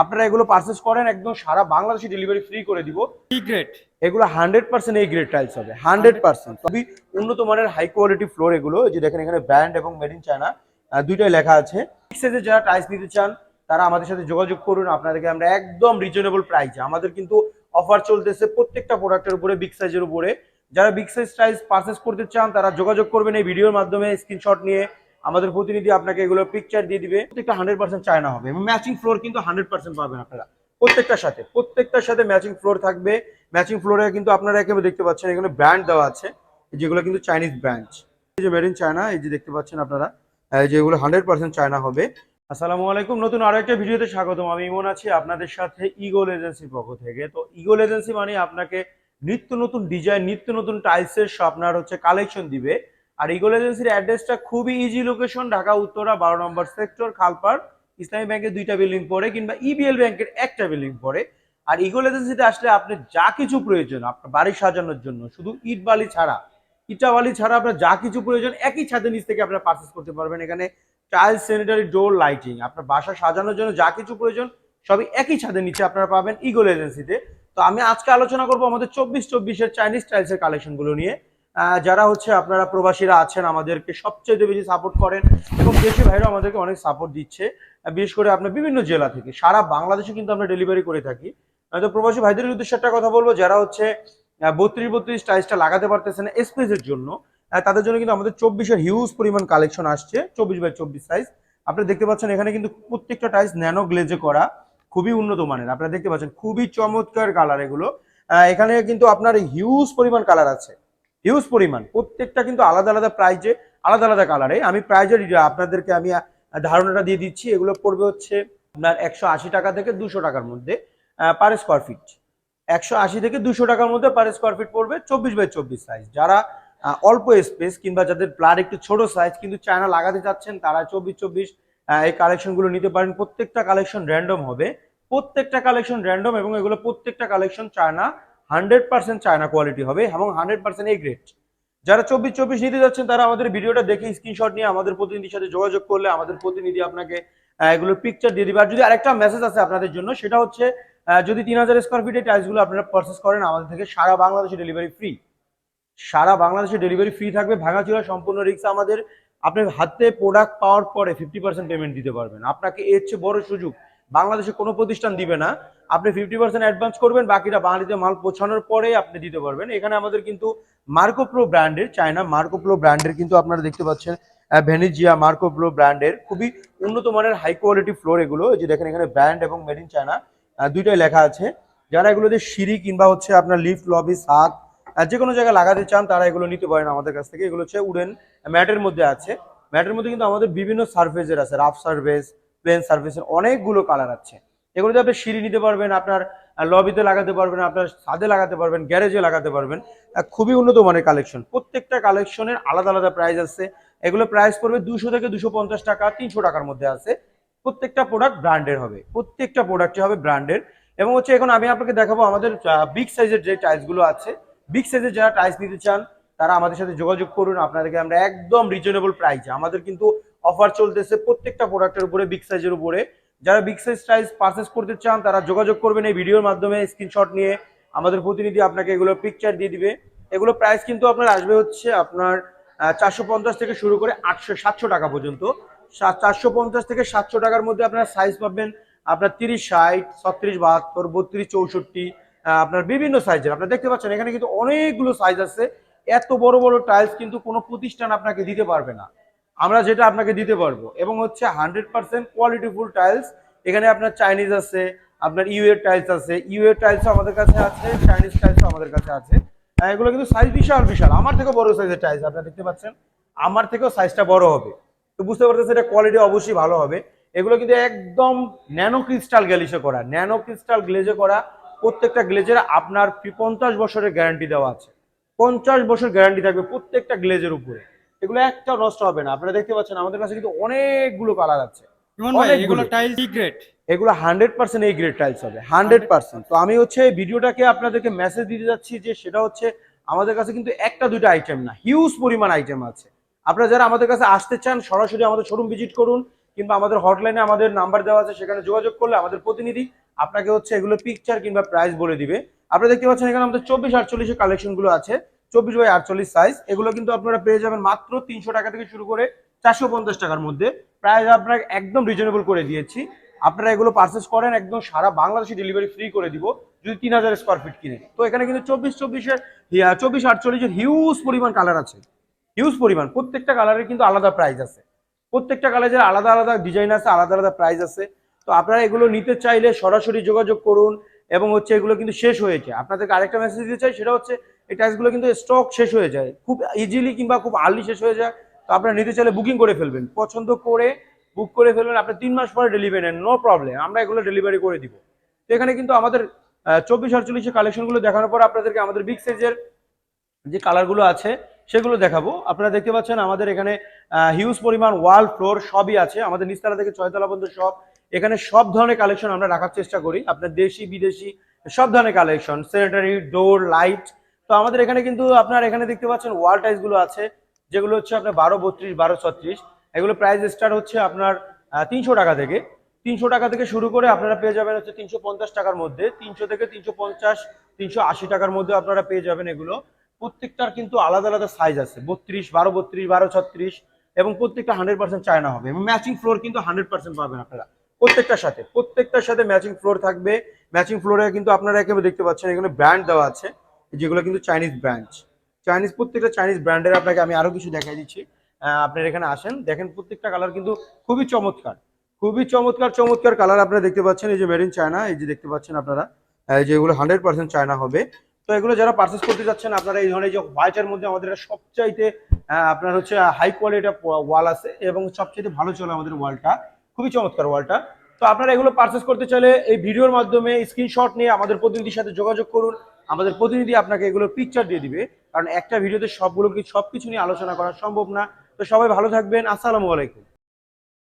আপনারা এগুলো পারচেস করেন একদম সারা বাংলাদেশে ডেলিভারি ফ্রি করে দিব। গ্রেড এগুলো হান্ড্রেড পার্সেন্ট এই গ্রেড টাইলস হবে হান্ড্রেড পার্সেন্ট খুবই উন্নত মানের হাই কোয়ালিটি ফ্লোর এগুলো যে দেখেন এখানে ব্র্যান্ড এবং মেড ইন চায়না দুইটাই লেখা আছে। যারা টাইলস নিতে চান তারা আমাদের সাথে যোগাযোগ করুন আপনাদেরকে আমরা একদম রিজনেবল প্রাইসে আমাদের কিন্তু অফার চলতেছে প্রত্যেকটা প্রোডাক্টের উপরে বিগ সাইজের উপরে। যারা বিগ সাইজ টাইলস পারচেস করতে চান তারা যোগাযোগ করবেন এই ভিডিওর মাধ্যমে স্ক্রিনশট নিয়ে। আমাদের প্রতিনিধি আপনাকে এগুলো পিকচার দিয়ে দিবে। প্রত্যেকটা হান্ড্রেড পার্সেন্ট চায়না হবে এবং ম্যাচিং ফ্লোর কিন্তু হান্ড্রেড পার্সেন্ট পাবেন আপনারা। প্রত্যেকটার সাথে প্রত্যেকটার সাথে ম্যাচিং ফ্লোর থাকবে। ম্যাচিং ফ্লোরে কিন্তু আপনারা একেবারে দেখতে পাচ্ছেন, এখানে ব্র্যান্ড দেওয়া আছে, যেগুলো কিন্তু চাইনিজ ব্র্যান্ড এই যে মেড ইন চায়না এই যে দেখতে পাচ্ছেন আপনারা, এই যে এগুলো হান্ড্রেড পার্সেন্ট চায়না হবে। আসসালামু আলাইকুম, নতুন আরও একটা ভিডিওতে স্বাগতম। আমি ইমন আছি আপনাদের সাথে ইগোল এজেন্সির পক্ষ থেকে। তো ইগোল এজেন্সি মানে আপনাকে নিত্য নতুন ডিজাইন নিত্য নতুন টাইলসের আপনার হচ্ছে কালেকশন দিবে। আর ইগোল এজেন্সির অ্যাড্রেসটা খুবই ইজি লোকেশন ঢাকা, উত্তরা, বারো নম্বর সেক্টর খালপার ইসলামী ব্যাংকের দুইটা বিল্ডিং পরে কিংবা ইবিএল ব্যাংকের একটা বিল্ডিং পরে আর ইগোল এজেন্সিতে আসলে আপনি যা কিছু প্রয়োজন, আপনার বাড়ি সাজানোর জন্য, শুধু ইট বালি ছাড়া, ইটা বালি ছাড়া আপনার যা কিছু প্রয়োজন, একই ছাদের নিচ থেকে আপনারা পারচেস করতে পারবেন। এখানে টাইলস স্যানিটারি ডোর লাইটিং আপনার বাসা সাজানোর জন্য যা কিছু প্রয়োজন, সবই একই ছাদের নিচে আপনারা পাবেন ইগোল এজেন্সিতে তো আমি আজকে আলোচনা করব আমাদের চব্বিশ চব্বিশের চাইনিজ টাইলসের কালেকশনগুলো নিয়ে। যারা হচ্ছে আপনারা প্রবাসীরা আছেন, আমাদেরকে সবচেয়ে বেশি সাপোর্ট করেন এবং দেশি ভাইরা আমাদেরকে অনেক সাপোর্ট দিচ্ছে। বিশেষ করে আপনার বিভিন্ন জেলা থেকে। সারা বাংলাদেশে কিন্তু আমরা ডেলিভারি করে থাকি। তো প্রবাসী ভাইদের উদ্দেশ্যে একটা কথা বলব, যারা হচ্ছে বত্রিশ বত্রিশ টাইলসটা লাগাতে পারতেছে না স্পেসের জন্য তাদের জন্য কিন্তু আমাদের চব্বিশের হিউজ পরিমাণ কালেকশন আসছে, চব্বিশ বাই চব্বিশ সাইজ আপনারা দেখতে পাচ্ছেন এখানে কিন্তু প্রত্যেকটা টাইলস ন্যানো গ্লেজে করা খুবই উন্নত মানের। আপনারা দেখতে পাচ্ছেন খুবই চমৎকার কালার এগুলো। এখানে কিন্তু আপনার হিউজ পরিমাণ কালার আছে। হিউজ পরিমাণ। প্রত্যেকটা কিন্তু আলাদা আলাদা প্রাইজে আলাদা আলাদা কালারে আমি প্রাইজের আপনাদেরকে আমি ধারণাটা দিয়ে দিচ্ছি। এগুলো পড়বে হচ্ছে আপনার একশো আশি টাকা থেকে দুশো টাকার মধ্যে পার স্কোয়ার ফিট একশো আশি থেকে দুশো টাকার মধ্যে পার স্কোয়ার ফিট পড়বে চব্বিশ বাই চব্বিশ সাইজ যারা অল্প স্পেস কিংবা যাদের প্লার একটু ছোট সাইজ কিন্তু চায়না লাগাতে চাচ্ছেন, তারা চব্বিশ চব্বিশ এই কালেকশনগুলো নিতে পারেন। প্রত্যেকটা কালেকশন র্যান্ডম হবে। প্রত্যেকটা কালেকশন র্যান্ডম এবং এগুলো প্রত্যেকটা collection China hundred percent China quality হবে এবং হান্ড্রেড পার্সেন্ট এই গ্রেড যারা চব্বিশ চব্বিশ নিতে যাচ্ছেন তারা আমাদের ভিডিওটা দেখে স্ক্রিনশট নিয়ে আমাদের প্রতিনিধির সাথে যোগাযোগ করলে আমাদের প্রতিনিধি আপনাকে আহ, এগুলো পিকচার দিয়ে দিবে। আর যদি আরেকটা মেসেজ আছে আপনাদের জন্য সেটা হচ্ছে যদি তিন হাজার স্কোয়ার ফিটের টাইলসগুলো আপনারা পারচেস করেন আমাদের থেকে সারা বাংলাদেশে ডেলিভারি ফ্রি সারা বাংলাদেশে ডেলিভারি ফ্রি থাকবে। ভাঙাচোরা সম্পূর্ণ রিক্স আমাদের আপনি হাতে প্রোডাক্ট পাওয়ার পরে ফিফটি পার্সেন্ট পেমেন্ট দিতে পারবেন। আপনাকে এর চেয়ে বড় সুযোগ বাংলাদেশে কোনো প্রতিষ্ঠান দিবে না। আপনি ফিফটি পার্সেন্ট অ্যাডভান্স করবেন, বাকিটা বাঙালিতে মাল পৌঁছানোর পরে আপনি দিতে পারবেন। এখানে আমাদের কিন্তু মার্কোপ্রো ব্র্যান্ডের চায়না মার্কোপ্রো ব্র্যান্ডের কিন্তু আপনারা দেখতে পাচ্ছেন ভেনিজিয়া মার্কোপ্রো ব্র্যান্ডের খুবই উন্নত মানের হাই কোয়ালিটি ফ্লোর এগুলো। যে দেখেন এখানে ব্র্যান্ড এবং মেড ইন চায়না দুইটাই লেখা আছে। যারা এগুলোতে সিঁড়ি কিংবা হচ্ছে আপনার লিফট লবি সাত যে কোনো জায়গায় লাগাতে চান, তারা এগুলো নিতে পারেন আমাদের কাছ থেকে। এগুলো হচ্ছে উডেন ম্যাটের মধ্যে আছে। ম্যাটের মধ্যে কিন্তু আমাদের বিভিন্ন সার্ফেসের আছে। রাফ সার্ফেস প্লেন সার্ফেসের অনেকগুলো কালার আছে। এগুলোতে আপনি সিঁড়ি নিতে পারবেন, আপনার লবিতে লাগাতে পারবেন, আপনার ছাদে লাগাতে পারবেন, গ্যারেজে লাগাতে পারবেন। খুবই উন্নত মানের কালেকশন প্রত্যেকটা কালেকশনের আলাদা আলাদা প্রাইস আছে। এগুলো প্রাইস পড়বে দুশো থেকে দুশো পঞ্চাশ টাকা, তিনশো টাকার মধ্যে আছে। প্রত্যেকটা প্রোডাক্ট ব্র্যান্ডের হবে। প্রত্যেকটা প্রোডাক্টই হবে ব্র্যান্ডের এবং হচ্ছে এখন আমি আপনাকে দেখাবো আমাদের বিগ সাইজের যে টাইলসগুলো আছে। বিগ সাইজের যারা টাইলস নিতে চান, তারা আমাদের সাথে যোগাযোগ করুন। আপনাদেরকে আমরা একদম রিজনেবল প্রাইসে আমাদের কিন্তু অফার চলতেছে প্রত্যেকটা প্রোডাক্টের উপরে বিগ সাইজের উপরে। যারা বিগ সাইজ টাইলস পারচেস করতে চান, তারা যোগাযোগ করবেন এই ভিডিওর মাধ্যমে স্ক্রিনশট নিয়ে। আমাদের প্রতিনিধি আপনাকে এগুলো পিকচার দিয়ে দিবে। এগুলো প্রাইস কিন্তু আপনার আসবে হচ্ছে আপনার চারশো পঞ্চাশ থেকে শুরু করে আটশো, সাতশো টাকা পর্যন্ত। চারশো পঞ্চাশ থেকে সাতশো টাকার মধ্যে আপনার সাইজ পাবেন আপনার তিরিশ, ষাট, ছত্রিশ, বাহাত্তর, বত্রিশ, চৌষট্টি আপনার বিভিন্ন সাইজের আপনার দেখতে পাচ্ছেন, এখানে কিন্তু অনেকগুলো সাইজ আছে। এত বড় বড় টাইলস কিন্তু কোনো প্রতিষ্ঠান আপনাকে দিতে পারবে না। আমরা যেটা আপনাকে দিতে পারব। এবং হচ্ছে হান্ড্রেড পার্সেন্ট কোয়ালিটিফুল টাইলস এখানে আপনার চাইনিজ আছে, আপনার ইউ এর টাইলস আছে। ইউ এর টাইলস আমাদের কাছে আছে চাইনিজ টাইলস আমাদের কাছে আছে। এগুলো কিন্তু সাইজ বিশাল বিশাল। আমার থেকে বড় সাইজের টাইলস আপনারা দেখতে পাচ্ছেন? আমার থেকেও সাইজটা বড় হবে। তো বুঝতে পারতেছেন এটা কোয়ালিটি অবশ্যই ভালো হবে। এগুলো কিন্তু একদম ন্যানো ক্রিস্টাল গ্যালিসে করা। ন্যানো ক্রিস্টাল গ্লেজে করা। প্রত্যেকটা গ্লেজের আপনার পঞ্চাশ বছরের গ্যারান্টি দেওয়া আছে। পঞ্চাশ বছর গ্যারান্টি থাকবে প্রত্যেকটা গ্লেজের উপরে। এগুলো একটা নষ্ট হবে না। আপনারা দেখতে পাচ্ছেন আমাদের কাছে কিন্তু অনেকগুলো কালার আছে। এগুলো হান্ড্রেড পার্সেন্ট এই গ্রেড টাইলস হবে হান্ড্রেড পার্সেন্ট তো আমি হচ্ছে ভিডিওটাকে আপনাদেরকে মেসেজ দিতে যাচ্ছি যে সেটা হচ্ছে আমাদের কাছে কিন্তু একটা দুইটা আইটেম না হিউজ পরিমাণ আইটেম আছে। আপনারা যারা আমাদের কাছে আসতে চান সরাসরি আমাদের শোরুম ভিজিট করুন কিংবা আমাদের হটলাইনে আমাদের নাম্বার দেওয়া আছে সেখানে যোগাযোগ করলে আমাদের প্রতিনিধি আপনাকে হচ্ছে এগুলো পিকচার কিংবা প্রাইস বলে দিবে। আপনারা দেখতে পাচ্ছেন এখানে আমাদের চব্বিশ আটচল্লিশের কালেকশনগুলো আছে। চব্বিশ বাই আটচল্লিশ সাইজ এগুলো কিন্তু আপনারা পেয়ে যাবেন মাত্র তিনশো টাকা থেকে শুরু করে চারশো পঞ্চাশ টাকার মধ্যে। প্রাইস আপনাকে একদম রিজনেবল করে দিয়েছি। আপনারা এগুলো পারচেস করেন, একদম সারা বাংলাদেশে ডেলিভারি ফ্রি করে দিব, যদি তিন হাজার স্কোয়ার ফিট কিনে। তো এখানে কিন্তু চব্বিশ চব্বিশের চব্বিশ আটচল্লিশের হিউজ পরিমাণ কালার আছে। হিউজ পরিমাণ। প্রত্যেকটা কালারের কিন্তু আলাদা প্রাইস আছে। প্রত্যেকটা কালারের আলাদা আলাদা ডিজাইন আছে, আলাদা আলাদা প্রাইস আছে। তো আপনারা এগুলো নিতে চাইলে সরাসরি যোগাযোগ করুন। এবং হচ্ছে এগুলো কিন্তু শেষ হয়েছে। আপনাদেরকে আরেকটা মেসেজ দিতে চাই, সেটা হচ্ছে এই টাইসগুলো কিন্তু স্টক শেষ হয়ে যায়। খুব ইজিলি কিংবা খুব আর্লি শেষ হয়ে যায়। তো আপনারা নিতে চাইলে বুকিং করে ফেলবেন। পছন্দ করে বুক করে ফেলবেন। আপনি তিন মাস পরে ডেলিভারি নেন নো প্রবলেম আমরা এগুলো ডেলিভারি করে দিব। তো এখানে কিন্তু আমাদের চব্বিশ আটচল্লিশের কালেকশনগুলো দেখানোর পর আপনাদেরকে আমাদের বিগ সাইজের যে কালারগুলো আছে, সেগুলো দেখাবো। আপনারা দেখতে পাচ্ছেন আমাদের এখানে হিউজ পরিমাণ ওয়াল ফ্লোর সবই আছে। আমাদের নিচতলা থেকে ছয়তলা পর্যন্ত সব এখানে সব ধরনের কালেকশন আমরা রাখার চেষ্টা করি। আপনার দেশি, বিদেশি, সব ধরনের কালেকশন স্যানিটারি ডোর লাইট তো আমাদের এখানে কিন্তু আপনার এখানে দেখতে পাচ্ছেন ওয়াল টাইলসগুলো আছে, যেগুলো হচ্ছে আপনার বারো বত্রিশ, বারো ছত্রিশ। এগুলো প্রাইস স্টার্ট হচ্ছে আপনার তিনশো টাকা থেকে। তিনশো টাকা থেকে শুরু করে আপনারা পেয়ে যাবেন হচ্ছে তিনশো পঞ্চাশ টাকার মধ্যে। তিনশো থেকে তিনশো পঞ্চাশ, তিনশো আশি টাকার মধ্যে আপনারা পেয়ে যাবেন এগুলো। প্রত্যেকটার কিন্তু আলাদা আলাদা সাইজ আছে, বত্রিশ, বারো বত্রিশ, বারো ছত্রিশ এবং প্রত্যেকটা হান্ড্রেড পার্সেন্ট চায়না হবে এবং ম্যাচিং ফ্লোর কিন্তু হান্ড্রেড পার্সেন্ট পাবেন আপনারা। প্রত্যেকটার সাথে প্রত্যেকটার সাথে ম্যাচিং ফ্লোর থাকবে। ম্যাচিং ফ্লোরে কিন্তু আপনারা একেবারে দেখতে পাচ্ছেন, এখানে ব্র্যান্ড দেওয়া আছে, যেগুলো কিন্তু চাইনিজ ব্র্যান্ড চাইনিজ প্রত্যেকটা চাইনিজ ব্র্যান্ডের আপনাকে আমি আরও কিছু দেখাই দিচ্ছি। আপনারা এখানে আসেন, দেখেন প্রত্যেকটা কালার কিন্তু খুবই চমৎকার খুবই চমৎকার চমৎকার কালার আপনারা দেখতে পাচ্ছেন, এই যে মেড ইন চায়না এই যে দেখতে পাচ্ছেন আপনারা এই যে এগুলো হান্ড্রেড পার্সেন্ট চায়না হবে। তো এগুলো যারা পারচেস করতে যাচ্ছেন, আপনারা এই ধরনের যে হোয়াইটের মধ্যে আমাদের সবচাইতে আপনার হচ্ছে হাই কোয়ালিটি ওয়াল আছে, এবং সবচাইতে ভালো চলে আমাদের ওয়ালটা খুবই চমৎকার ওয়ালটা। তো আপনারা এগুলো পারচেস করতে চাইলে এই ভিডিওর মাধ্যমে স্ক্রিনশট নিয়ে আমাদের প্রতিনিধির সাথে যোগাযোগ করুন। আমাদের প্রতিনিধি আপনাকে এগুলো পিকচার দিয়ে দিবে। কারণ একটা ভিডিওতে সবগুলো কি সবকিছু নিয়ে আলোচনা করা সম্ভব না। তো সবাই ভালো থাকবেন। আসসালামু আলাইকুম।